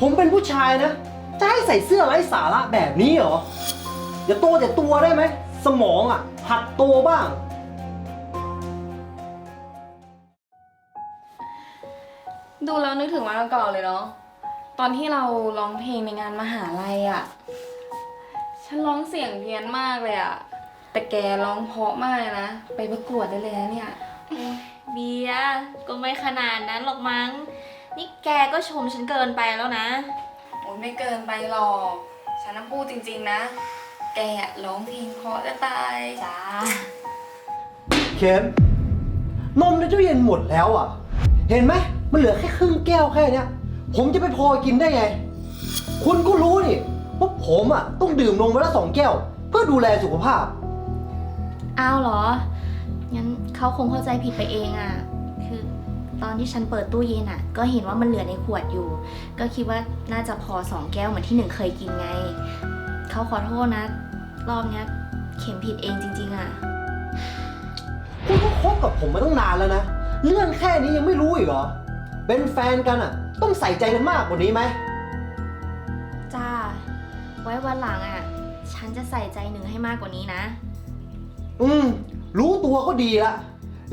ผมเป็นผู้ชายนะ จะให้ใส่เสื้อไร้สาระแบบนี้เหรอ อย่าโตแต่ตัวได้ไหม สมองอะ หัดโตบ้าง ดูแล้วนึกถึงวันก่อนเลยเนาะ ตอนที่เราร้องเพลงในงานมหาลัยอะ่ะ ฉันร้องเสียงเพี้ยนมากเลยอะ่ะ แต่แกร้องเพราะมากเลยนะ ไปประกวดได้เลยนะเนี่ย เบียร์ก็ไม่ขนาดนั้นหรอกมั้ง นี่แกก็ชมฉันเกินไปแล้วนะ โอ้ยไม่เกินไปหรอก ฉันน้ำพูดจริง ๆ นะ แกอะร้องเพลงเพราะจะตาย จ้า เข็มนมในตู้เย็นหมดแล้วอะ เห็นไหมมันเหลือแค่ครึ่งแก้วแค่เนี้ย ผมจะไปพอกินได้ไง คุณก็รู้นี่ว่าผมอะต้องดื่มนมวันละสองแก้ว เพื่อดูแลสุขภาพ อ้าวเหรอ งั้นเขาคงเข้าใจผิดไปเองอะ่ะคือ ตอนที่ฉันเปิดตู้เย็นอะ่ะ ก็เห็นว่ามันเหลือในขวดอยู่ ก็คิดว่าน่าจะพอสองแก้วเหมือนที่หนึ่งเคยกินไง เขาขอโทษนะ รอบเนี้ยเข็มผิดเองจริง ๆอะ่ะ คุณก็คบกับผมมาตั้งนานแล้วนะ เรื่องแค่นี้ยังไม่รู้อีกเหรอ เป็นแฟนกันอะ ต้องใส่ใจกันมากกว่านี้ไหม จ้า ไว้วันหลังอะ่ะ ฉันจะใส่ใจหนึ่งให้มากกว่านี้นะ อืม รู้ตัวก็ดีละ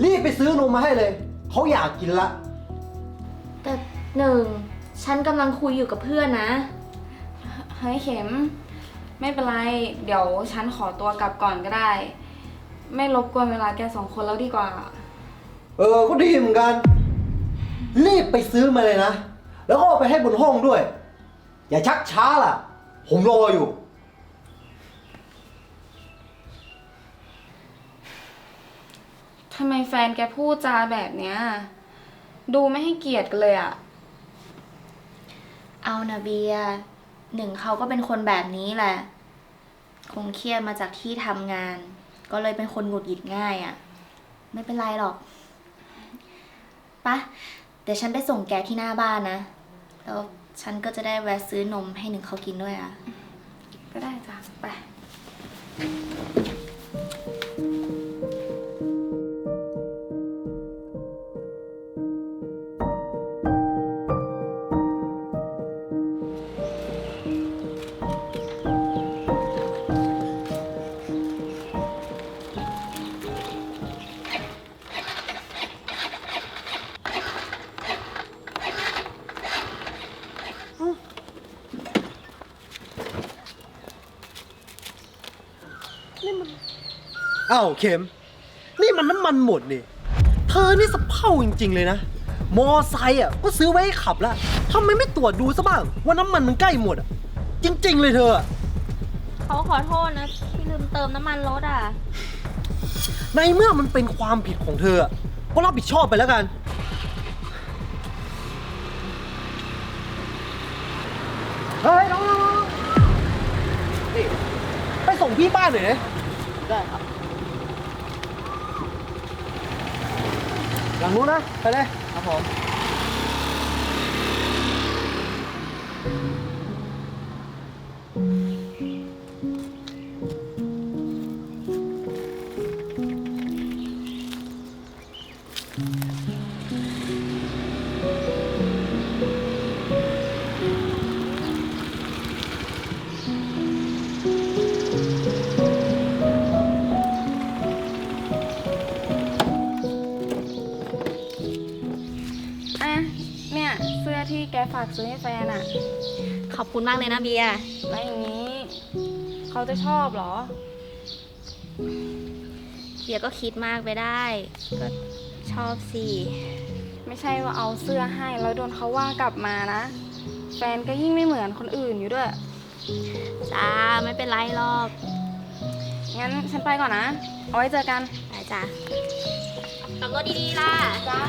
รีบไปซื้อนมมาให้เลย เขาอยากกินละ แต่หนึ่ง ฉันกำลังคุยอยู่กับเพื่อนนะ เฮ้ยเข็ม ไม่เป็นไร เดี๋ยวฉันขอตัวกลับก่อนก็ได้ ไม่รบกวนเวลาแกสองคนแล้วดีกว่า เออ ก็ดีเหมือนกัน รีบไปซื้อมาเลยนะ แล้วก็เอาไปให้บนห้องด้วย อย่าชักช้าล่ะ ผมรออยู่ ทำไมแฟนแกพูดจาแบบเนี้ย ดูไม่ให้เกียรติกันเลยอะเอานะเบียร์หนึ่งเขาก็เป็นคนแบบนี้แหละ คงเครียดมาจากที่ทำงาน ก็เลยเป็นคนหงุดหงิดง่ายอะ่ะ ไม่เป็นไรหรอกปะเดี๋ยวฉันไปส่งแกที่หน้าบ้านนะ แล้วฉันก็จะได้แวะซื้อนมให้หนึ่งเขากินด้วยอะ ก็ได้จ้ะไป อ้าวเข็ม นี่มันน้ำมันหมดนี่ เธอนี่สะเพร่าจริง ๆ เลยนะ มอไซค์อะก็ซื้อไว้ให้ขับแล้วทำไมไม่ตรวจดูซะบ้าง ว่าน้ำมันมันใกล้หมดอะ จริง ๆ เลยเธออะเขาขอโทษนะที่ลืมเติมน้ำมันรถอะ ในเมื่อมันเป็นความผิดของเธออะก็รับผิดชอบไปแล้วกัน เฮ้ยน้องๆๆนี่ไปส่งพี่บ้านหน่อยนะ ได้ครับ หลังนู้นนะ ไปเลย ครับผม ฝากซื้อให้แฟนอะขอบคุณมากเลยนะเบียร์แล้วอย่างนี้ เขาจะชอบเหรอ เบียร์ก็คิดมากไปได้ ก็ชอบสิไม่ใช่ว่าเอาเสื้อให้แล้วโดนเขาว่ากลับมานะ แฟนก็ยิ่งไม่เหมือนคนอื่นอยู่ด้วย จ้าไม่เป็นไรหรอกงั้นฉันไปก่อนนะ เอาไว้เจอกัน ไปจ้ะขับรถดีๆล่ะ จ้า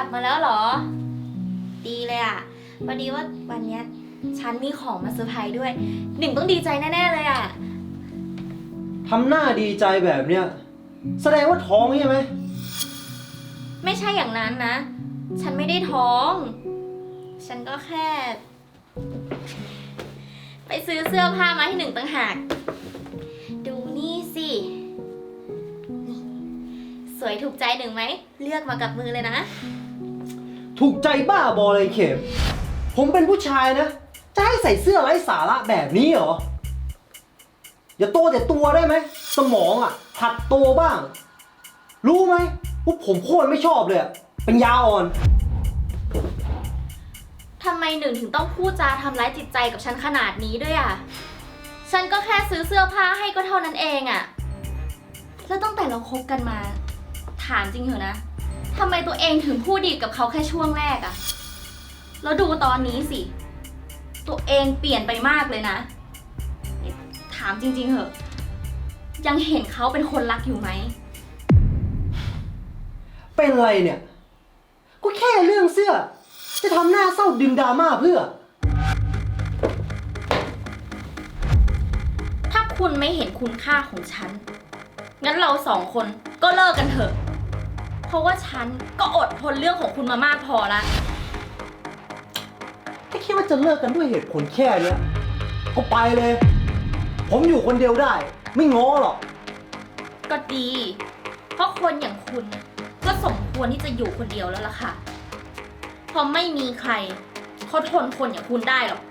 ลับมาแล้วเหรอ ดีเลยอะพอดีว่าวันเนี้ยฉันมีของมาเซอร์ไพรส์ด้วย หนึ่งต้องดีใจแน่ๆเลยอะทำหน้าดีใจแบบเนี้ยแสดงว่าท้องใช่ไหมไม่ใช่อย่างนั้นนะ ฉันไม่ได้ท้อง ฉันก็แค่ ไปซื้อเสื้อผ้ามาให้หนึ่งต่างหาก ดูนี่สินี่สวยถูกใจหนึ่งไหม เลือกมากับมือเลยนะ ถูกใจบ้าบอเลยเข็ม ผมเป็นผู้ชายนะ จะให้ใส่เสื้อไร้สาระแบบนี้เหรอ อย่าโตแต่ตัวได้ไหม สมองอะหัดโตบ้าง รู้ไหมว่าผมโคตรไม่ชอบเลยอะเป็นยาอ่อน ทำไมหนึ่งถึงต้องพูดจาทำร้ายจิตใจกับฉันขนาดนี้ด้วยอะ ฉันก็แค่ซื้อเสื้อผ้าให้ก็เท่านั้นเองอะ แล้วตั้งแต่เราคบกันมา ถามจริงเหรอะนะ ทำไมตัวเองถึงพูดดีกับเขาแค่ช่วงแรกอะแล้วดูตอนนี้สิ ตัวเองเปลี่ยนไปมากเลยนะ ถามจริง ๆเหอะ ยังเห็นเขาเป็นคนรักอยู่ไหม เป็นไรเนี่ย ก็แค่เรื่องเสื้อ จะทำหน้าเศร้าดึงดราม่าเพื่อ ถ้าคุณไม่เห็นคุณค่าของฉัน งั้นเราสองคนก็เลิกกันเถอะ เพราะว่าฉันก็อดทนเรื่องของคุณมามากพอละถ้าคิดว่าจะเลิกกันด้วยเหตุผลแค่เนี้ยก็ไปเลย ผมอยู่คนเดียวได้ ไม่ง้อหรอก ก็ดี เพราะคนอย่างคุณน่ะก็สมควรที่จะอยู่คนเดียวแล้วล่ะค่ะเพราะไม่มีใครเขาทนคนอย่างคุณได้หรอก